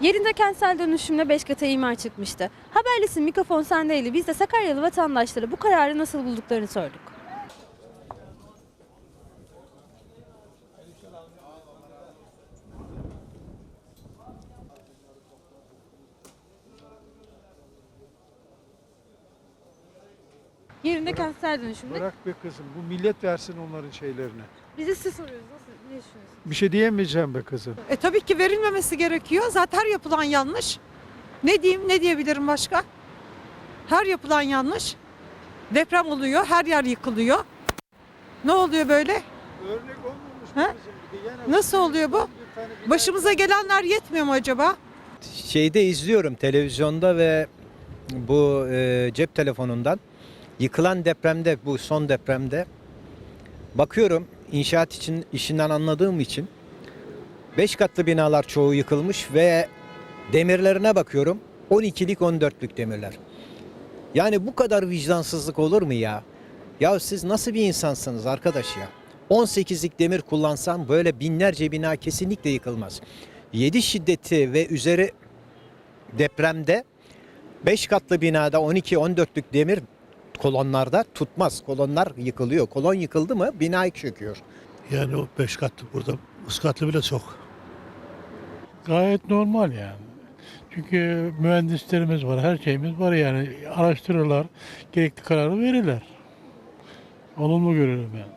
Yerinde kentsel dönüşümle 5 kata imar çıkmıştı. Haberlesin mikrofon sendeydi. Biz de Sakaryalı vatandaşlara bu kararı nasıl bulduklarını sorduk. Yerinde kentsel dönüşümle. Bırak be kızım bu millet versin onların şeylerini. Biz de size soruyoruz. Nasıl, ne düşünüyorsunuz? Bir şey diyemeyeceğim be kızım. E tabii ki verilmemesi gerekiyor. Zaten her yapılan yanlış. Ne diyeyim, ne diyebilirim başka? Her yapılan yanlış. Deprem oluyor, her yer yıkılıyor. Ne oluyor böyle? Örnek olmamış He? kızım. Bir de yine- Nasıl oluyor bu? Bir tane bina- Başımıza gelenler yetmiyor mu acaba? şeyde izliyorum televizyonda ve bu e, cep telefonundan yıkılan depremde bu son depremde bakıyorum inşaat için işinden anladığım için 5 katlı binalar çoğu yıkılmış ve demirlerine bakıyorum 12'lik 14'lük demirler. Yani bu kadar vicdansızlık olur mu ya? Ya siz nasıl bir insansınız arkadaş ya? 18'lik demir kullansam böyle binlerce bina kesinlikle yıkılmaz. 7 şiddeti ve üzeri depremde 5 katlı binada 12-14'lük demir kolonlarda tutmaz. Kolonlar yıkılıyor. Kolon yıkıldı mı bina çöküyor. Yani o beş katlı burada üst katlı bile çok. Gayet normal yani. Çünkü mühendislerimiz var, her şeyimiz var yani. Araştırırlar, gerekli kararı verirler. Olumlu görüyorum yani.